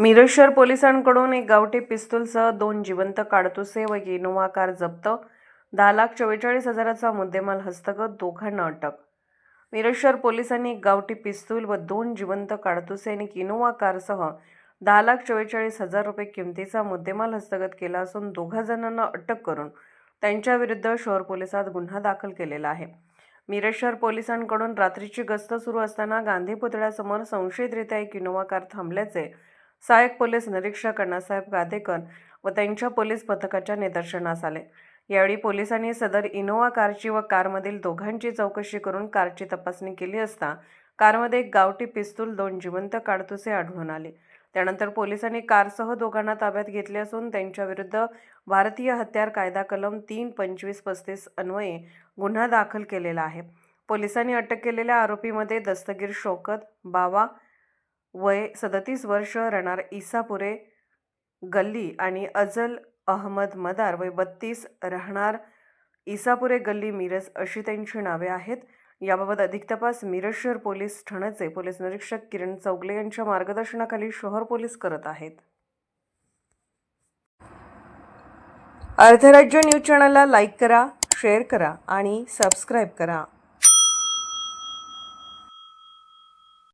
मिरज शहर पोलिसांकडून एक गावठी पिस्तूलसह दोन जिवंत काडतुसे व इनोवा कार जप्त. दहा लाख चव्वेचाळीस हजाराचा मुद्देमाल हस्तगत दोघांना अटक. मिरज शहर पोलिसांनी एक गावठी पिस्तूल व दोन जिवंत काडतुसे आणि इनोवा कारसह दहा लाख चव्वेचाळीस हजार रुपये किमतीचा मुद्देमाल हस्तगत केला असून दोघा जणांना अटक करून त्यांच्याविरुद्ध शहर पोलिसात गुन्हा दाखल केलेला आहे. मिरज शहर पोलिसांकडून रात्रीची गस्त सुरू असताना गांधी पुतळ्यासमोर संशयितरित्या एक इनोवा कार थांबल्याचे सहाय्यक पोलीस निरीक्षक अण्णासाहेब गादेकर व त्यांच्या पोलीस पथकाच्या निदर्शनास आले. यावेळी पोलिसांनी सदर इनोवा कारची व कारमधील दोघांची चौकशी करून कारची तपासणी केली असता कारमध्ये एक गावठी पिस्तूल दोन जिवंत काडतुसे आढळून आले. त्यानंतर पोलिसांनी कारसह दोघांना ताब्यात घेतले असून त्यांच्याविरुद्ध भारतीय हत्यार कायदा कलम तीन पंचवीस पस्तीस अन्वये गुन्हा दाखल केलेला आहे. पोलिसांनी अटक केलेल्या आरोपीमध्ये दस्तगीर शोकत बावा वय सदतीस वर्ष राहणार इसापुरे गल्ली आणि अजल अहमद मदार वय बत्तीस राहणार इसापुरे गल्ली मिरज अशी त्यांची नावे आहेत. याबाबत अधिक तपास मिरज शहर पोलीस ठाण्याचे पोलीस निरीक्षक किरण चौगले यांच्या मार्गदर्शनाखाली शहर पोलीस करत आहेत. अर्धराज्य न्यूज चॅनलला लाईक करा शेअर करा आणि सबस्क्राईब करा.